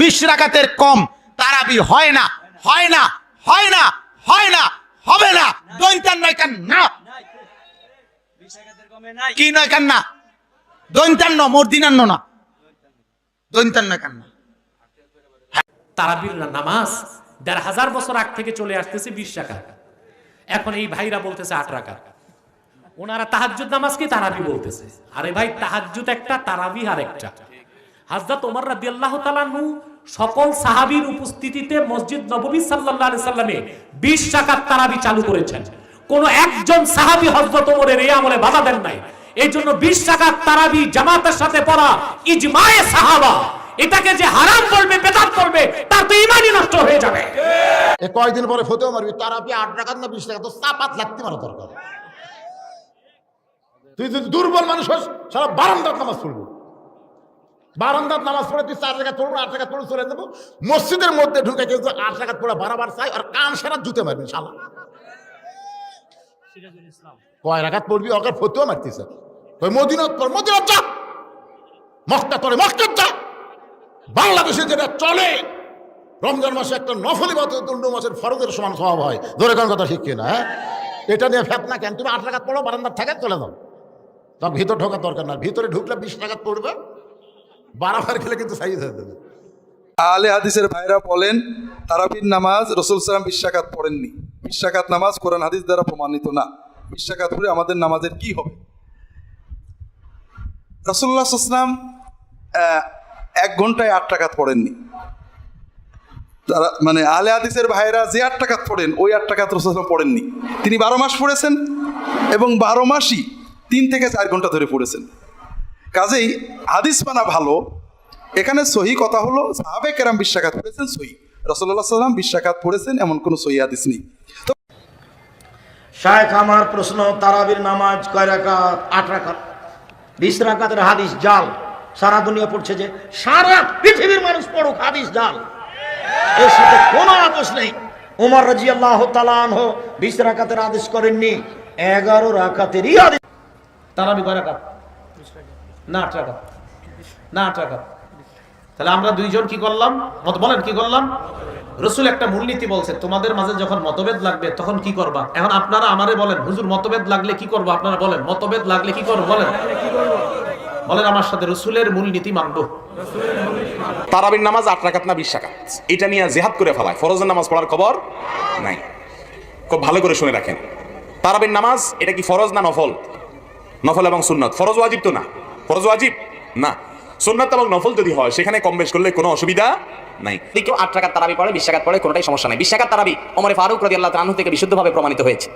বিশ রাকাতের কম তারাবি হয় না হয় না হয় না হয় না, হবে না। দৈন্তান নয় কেন না। কি নয় কেন না? দৈন্তান্ন মর্দিনান্ন না। দৈন্তান নয় কেন না। তারাবির নামাজ? দেড় হাজার বছর আগ থেকে চলে আসতেছে বিশ টাকা এখন এই ভাইরা বলতেছে আট টাকা ওনারা তাহাজ্জুদ নামাজকে তারাবি বলতেছে? আরে ভাই, তাহাজ্জুদ একটা, তারাবি আর একটা। হাজরত ওমর রাদিয়াল্লাহু তাআলা নু সকল সাহাবীর উপস্থিতিতে মসজিদ নববী সাল্লাল্লাহু সাল্লামে 20 টাকার তারাবি চালু করেছেন। কোন একজন সাহাবী হযরত ওমরের এই আমলে বাধা দেন নাই। এই জন্য 20 টাকার তারাবি জামাতের সাথে পড়া ইজমায়ে সাহাবা, এটাকে যে হারাম বলবে বেদাত করবে, তার তো ইমানই নষ্ট হয়ে যাবে। এ কয়দিন পরে ফতেও মারবি? তারা আপনি আট টাকা না বিশ টাকা তো চাপাত লাগতে মারা দরকার তুই যদি দুর্বল মানুষ সারা বারান্দার নামাজ পড়ব। বারান্দার নামাজ পড়ে তুই চার টাকা পড়ব আট টাকা পড়ে চলে যাব। মসজিদের মধ্যে ঢুকে যদি আট টাকা পড়ে বারাবার চাই আর কান সারা জুতে মারবি শালা কয় রাখাত পড়বি? মারতিস ওই মদিনত পর মদিনত যা। মক্কা তোরে মক্কা যা। বাংলাদেশে যেটা চলে রমজান মাসে একটা নফলি বাদ অন্য মাসের ফরজের সমান স্বভাব হয়। ধরে কোন কথা ঠিক কিনা হ্যাঁ? এটা নিয়ে ফেতনা কেন? তুমি আট টাকা পড়ো বারান্দার থাকে চলে যাও। তা ভিতর ঢোকার দরকার না ভিতরে ঢুকলে বিশ টাকা পড়বে। বারাবার খেলে কিন্তু সাইজ হয়ে দেবে আলে হাদিসের ভাইরা বলেন, তারাবির নামাজ রসুল সালাম বিশ্বাকাত পড়েননি। বিশ্বাকাত নামাজ কোরআন হাদিস দ্বারা প্রমাণিত না। বিশ্বাকাত পড়ে আমাদের নামাজের কি হবে? রসুল্লাহ ইসলাম এক ঘন্টায় আট টাকাত পড়েননি। তারা মানে আলে হাদিসের ভাইরা যে আট টাকাত পড়েন, ওই আট টাকাত রসুলাম পড়েননি। তিনি বারো মাস পড়েছেন এবং বারো মাসই তিন থেকে চার ঘণ্টা ধরে পড়েছেন। কাজেই হাদিস মানা ভালো। এখানে সহি কথা হলো সাহাবে কেরাম বিশ্বাকাত পড়েছেন সহি। রসল্লাহ সাল্লাম বিশ্বাকাত পড়েছেন, এমন কোনো সহি হাদিস নেই। তো আমার প্রশ্ন, তারাবির নামাজ কয় রাকাত? আট রাকাত। বিশ রাকাতের হাদিস জাল। সারা দুনিয়া পড়ছে যে সারা পৃথিবীর মানুষ পড়ুক হাদিস জাল। এর সাথে কোনো নেই। উমর রাজি আল্লাহ তালান বিশ রাকাতের আদেশ করেননি। এগারো রাকাতেরই আদেশ তারাবি কয় রাকাত? না আট রাকাত না আট রাকাত তাহলে আমরা দুইজন কি করলাম? মত বলেন, কি করলাম? রসুল একটা মূলনীতি বলছে, তোমাদের মাঝে যখন মতভেদ লাগবে, তখন কি করবা? এখন আপনারা আমারে বলেন, হুজুর, মতভেদ লাগলে কি করব? আপনারা বলেন, মতভেদ লাগলে কি করব? বলেন। বলেন, আমার সাথে রসুলের মূলনীতি মানবো। তারাবির নামাজ আট রাকাত না বিশ রাকাত? এটা নিয়ে জেহাদ করে ফেলায়। ফরজের নামাজ পড়ার খবর নাই। খুব ভালো করে শুনে রাখেন। তারাবির নামাজ এটা কি ফরজ না নফল? নফল এবং সুন্নত। ফরজ ওয়াজিব তো না? ফরজ ওয়াজিব? না। সুন্নত এবং নফল যদি হয় সেখানে কম বেশ করলে কোনো অসুবিধা নাই। কেউ আট টাকার তারাবি পড়ে বিশ টাকার পড়ে কোনোটাই সমস্যা নাই। বিশ টাকার তারাবি অমরে ফারুক রাজি আল্লাহ তানহু থেকে বিশুদ্ধভাবে প্রমাণিত হয়েছে।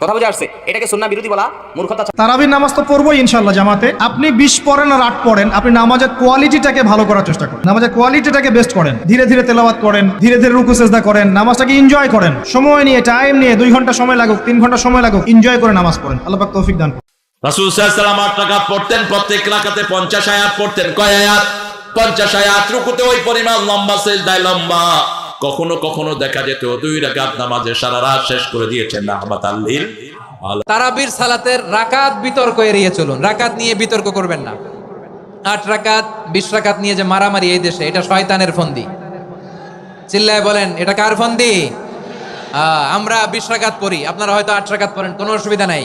কথা বোঝা আসছে? এটাকে সুন্না বিরোধী বলা মূর্খতা তারাবির নামাজ তো পড়বোই ইনশাল্লাহ জামাতে। আপনি বিশ পড়েন আর আট পড়েন আপনি নামাজের কোয়ালিটিটাকে ভালো করার চেষ্টা করেন। নামাজের কোয়ালিটিটাকে বেস্ট করেন। ধীরে ধীরে তেলাওয়াত করেন ধীরে ধীরে রুকু সেজদা করেন নামাজটাকে এনজয় করেন। সময় নিয়ে টাইম নিয়ে দুই ঘণ্টা সময় লাগুক তিন ঘণ্টা সময় লাগুক এনজয় করে নামাজ পড়েন। আল্লাহ পাক তৌফিক দান করুন। রাসূল সাল্লাল্লাহু আট টাকা পড়তেন, প্রত্যেক রাকাতে 50 আয়াত পড়তেন। কয় আয়াত? 50 আয়াত। রুকুতে ওই পরিমাণ লম্বা সেজদায় লম্বা। কখনো কখনো দেখা যেত দুই রাকাত নামাজে সারা রাত শেষ করে দিয়েছেন রাহমাতাল লিল তারাবির সালাতের রাকাত বিতর্ক এড়িয়ে চলুন। রাকাত নিয়ে বিতর্ক করবেন না। আট রাকাত, বিশ রাকাত নিয়ে যে মারামারি এই দেশে, এটা শয়তানের ফন্দি। চিল্লায় বলেন, এটা কার ফন্দি? আমরা বিশ রাকাত পড়ি। আপনারা হয়তো আট রাকাত পড়েন, কোনো অসুবিধা নাই।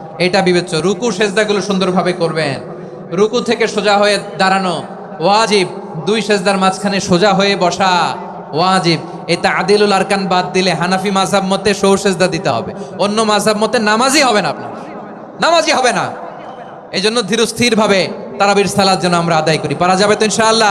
এটা বিবেচ্য। রুকু সেজদাগুলো সুন্দরভাবে করবেন। রুকু থেকে সোজা হয়ে দাঁড়ানো। ওয়াজিব। দুই সেজদার মাঝখানে সোজা হয়ে বসা। ওয়াজিব। এটা আদিলুল আরকান বাদ দিলে হানাফি মাঝাব মতে সৌ সেজদা দিতে হবে। অন্য মাঝাব মতে নামাজই হবে না আপনার। নামাজই হবে না। এই জন্য ধীরস্থির ভাবে তারাবির সালাদ যেন আমরা আদায় করি। পারা যাবে তো ইনশাআল্লাহ।